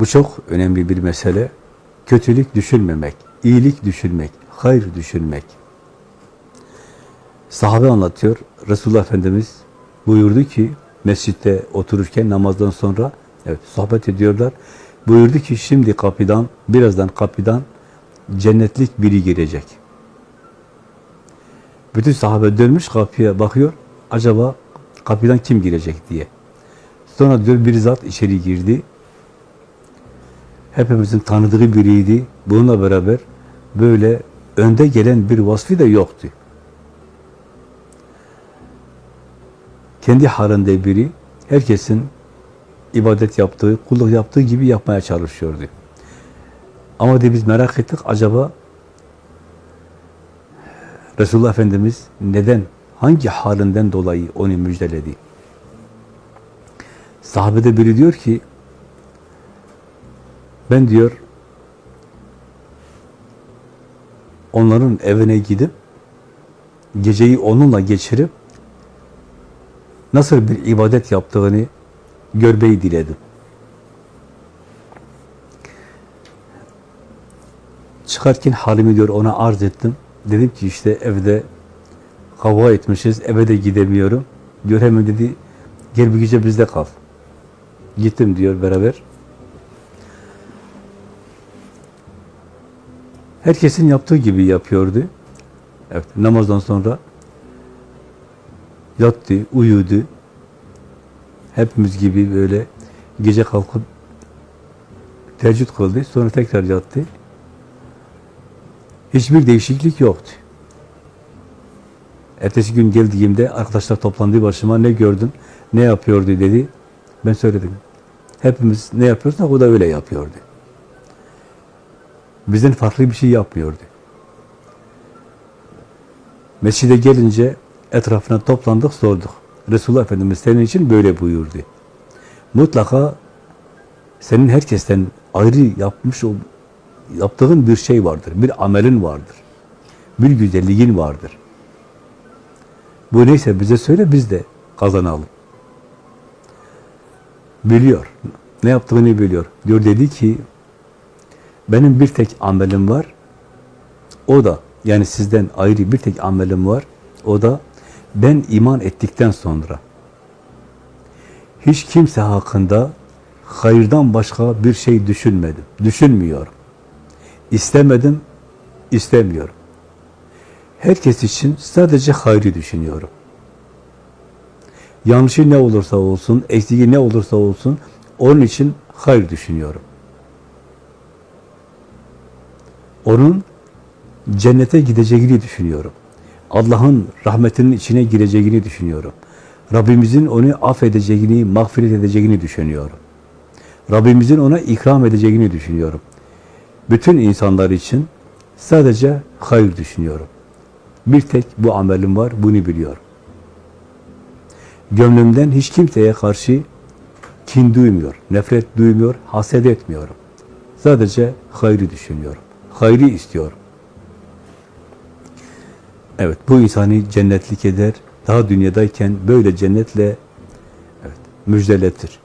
Bu çok önemli bir mesele. Kötülük düşünmemek, iyilik düşünmek, hayır düşünmek. Sahabe anlatıyor. Resulullah Efendimiz buyurdu ki mescitte otururken namazdan sonra evet sohbet ediyorlar. Buyurdu ki şimdi kapıdan birazdan kapıdan cennetlik biri girecek. Bütün sahabe dönmüş kapıya bakıyor. Acaba kapıdan kim girecek diye. Sonra diyor bir zat içeri girdi. Hepimizin tanıdığı biriydi. Bununla beraber böyle önde gelen bir vasfı da yoktu. Kendi halinde biri, herkesin ibadet yaptığı, kulluk yaptığı gibi yapmaya çalışıyordu. Ama de biz merak ettik, acaba Resulullah Efendimiz neden, hangi halinden dolayı onu müjdeledi? Sahabede biri diyor ki, ben diyor, onların evine gidip, geceyi onunla geçirip, nasıl bir ibadet yaptığını görmeyi diledim. Çıkarken halimi diyor ona arz ettim. Dedim ki işte evde kavga etmişiz, eve de gidemiyorum. Diyor hemen dedi, gel bir gece bizde kal. Gittim diyor beraber. Herkesin yaptığı gibi yapıyordu. Evet, namazdan sonra yattı, uyudu. Hepimiz gibi böyle gece kalkıp teheccüd kıldı. Sonra tekrar yattı. Hiçbir değişiklik yoktu. Ertesi gün geldiğimde arkadaşlar toplandı başıma ne gördün, ne yapıyordu dedi. Ben söyledim. Hepimiz ne yapıyorsak o da öyle yapıyordu. Bizden farklı bir şey yapmıyordu. Mescide gelince etrafına toplandık, sorduk. Resulullah Efendimiz senin için böyle buyurdu. Mutlaka senin herkesten ayrı yapmış yaptığın bir şey vardır, bir amelin vardır. Bir güzelliğin vardır. Bu neyse bize söyle, biz de kazanalım. Biliyor. Ne yaptığını biliyor. Diyor dedi ki, benim bir tek amelim var. O da, yani sizden ayrı bir tek amelim var. O da, ben iman ettikten sonra hiç kimse hakkında hayırdan başka bir şey düşünmedim. Düşünmüyorum. İstemedim, istemiyorum. Herkes için sadece hayrı düşünüyorum. Yanlışı ne olursa olsun, eksiği ne olursa olsun, onun için hayır düşünüyorum. Onun cennete gideceğini düşünüyorum. Allah'ın rahmetinin içine gireceğini düşünüyorum. Rabbimizin onu affedeceğini, mağfiret edeceğini düşünüyorum. Rabbimizin ona ikram edeceğini düşünüyorum. Bütün insanlar için sadece hayır düşünüyorum. Bir tek bu amelim var, bunu biliyorum. Gönlümden hiç kimseye karşı kin duymuyor, nefret duymuyor, haset etmiyorum. Sadece hayrı düşünüyorum. Hayrı istiyorum. Evet, bu insanı cennetlik eder. Daha dünyadayken böyle cennetle evet, müjdeletir.